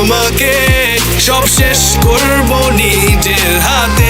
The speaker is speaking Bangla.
আমাকে সব শেষ করব নিজের হাত।